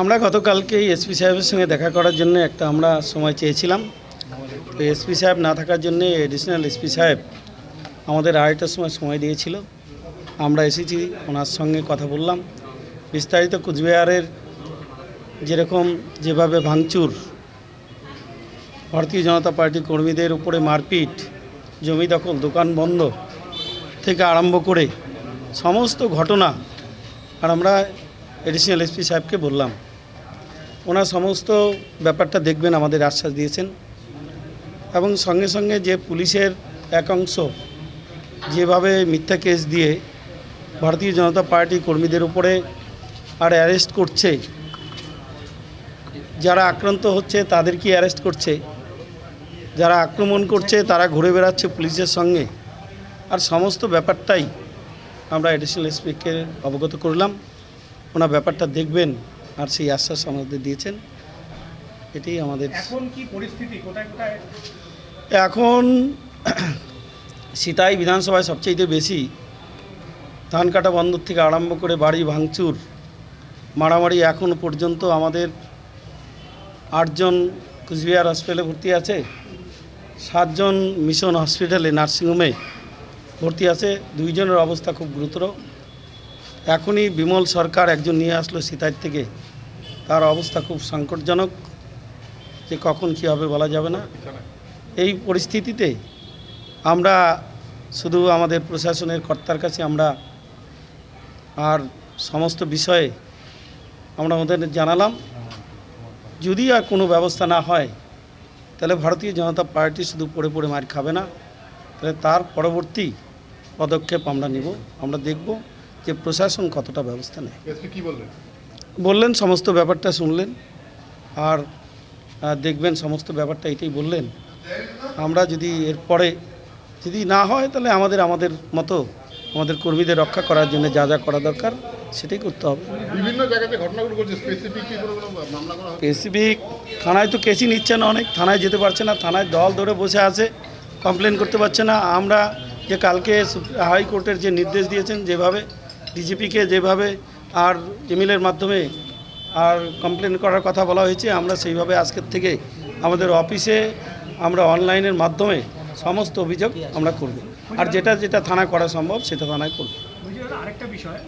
আমরা গতকালকেই এসপি সাহেবের সঙ্গে দেখা করার জন্য একটা আমরা সময় চেয়েছিলাম। তো এসপি সাহেব না থাকার জন্য এডিশনাল এসপি সাহেব আমাদের আড়াইটার সময় সময় দিয়েছিল। আমরা এসেছি, ওনার সঙ্গে কথা বললাম। বিস্তারিত কুচবিহারের যেরকম যেভাবে ভাঙচুর, ভারতীয় জনতা পার্টি কর্মীদের উপরে মারপিট, জমি দখল, দোকান বন্ধ থেকে আরম্ভ করে সমস্ত ঘটনা, আর আমরা এডিশনাল এসপি সাহেবকে বললাম। ওনার সমস্ত ব্যাপারটা দেখবেন, আমাদের আশ্বাস দিয়েছেন। এবং সঙ্গে সঙ্গে যে পুলিশের এক অংশ যেভাবে মিথ্যা কেস দিয়ে ভারতীয় জনতা পার্টি কর্মীদের উপরে আর অ্যারেস্ট করছে, যারা আক্রান্ত হচ্ছে তাদেরকে অ্যারেস্ট করছে, যারা আক্রমণ করছে তারা ঘুরে বেড়াচ্ছে পুলিশের সঙ্গে। আর সমস্ত ব্যাপারটাই আমরা এডিশনাল এসপিকে অবগত করলাম। ওনার ব্যাপারটা দেখবেন। আর সেই আশ্বাস আমাদের দিয়েছেন। এটাই আমাদের এখন কি পরিস্থিতি? কোথায় কোথায়? এখন সিতাই বিধানসভায় সবচেয়ে বেশি ধান কাটা বন্দর থেকে আরম্ভ করে বাড়ি ভাঙচুর মারামারি এখন পর্যন্ত আমাদের আটজন কুচবিহার হসপিটালে ভর্তি আছে সাতজন মিশন হসপিটালে নার্সিংহোমে ভর্তি আছে দুইজনের অবস্থা খুব গুরুতর। এখনই বিমল সরকার একজন নিয়ে আসলো সিতাই থেকে। তার অবস্থা খুব সংকটজনক যে কখন কী হবে বলা যাবে না। এই পরিস্থিতিতে আমরা শুধু আমাদের প্রশাসনের কর্তার কাছে আমরা আর সমস্ত বিষয়ে আমরা ওদের জানালাম। যদি আর কোনো ব্যবস্থা না হয়, তাহলে ভারতীয় জনতা পার্টি শুধু পড়ে পড়ে মার খাবে না। তাহলে তার পরবর্তী পদক্ষেপ আমরা নিব। আমরা দেখব যে প্রশাসন কতটা ব্যবস্থা নেয়। কি বললেন বললেন সমস্ত ব্যাপারটা শুনলেন আর দেখবেন সমস্ত ব্যাপারটা এটাই বললেন। আমরা যদি এরপরে যদি না হয় তাহলে আমাদের আমাদের মতো আমাদের কর্মীদের রক্ষা করার জন্য যা যা করা দরকার সেটাই করতে হবে। বিভিন্ন জায়গাতে ঘটনাগুলো ঘটছে স্পেসিফিক থানায় তো কেসই নিচ্ছে না অনেক থানায় যেতে পারছে না থানায় দল ধরে বসে আছে কমপ্লেন করতে পারছে না। আমরা যে কালকে হাইকোর্টের যে নির্দেশ দিয়েছেন যেভাবে ডিজিপিকে যেভাবে আর ইমেলের মাধ্যমে আর কমপ্লেন করার কথা বলা হয়েছে, আমরা সেইভাবে আজকের থেকে আমাদের অফিসে আমরা অনলাইনের মাধ্যমে সমস্ত অভিযোগ আমরা করব। আর যেটা যেটা থানা করা সম্ভব, সেটা থানায় করব। আরেকটা বিষয়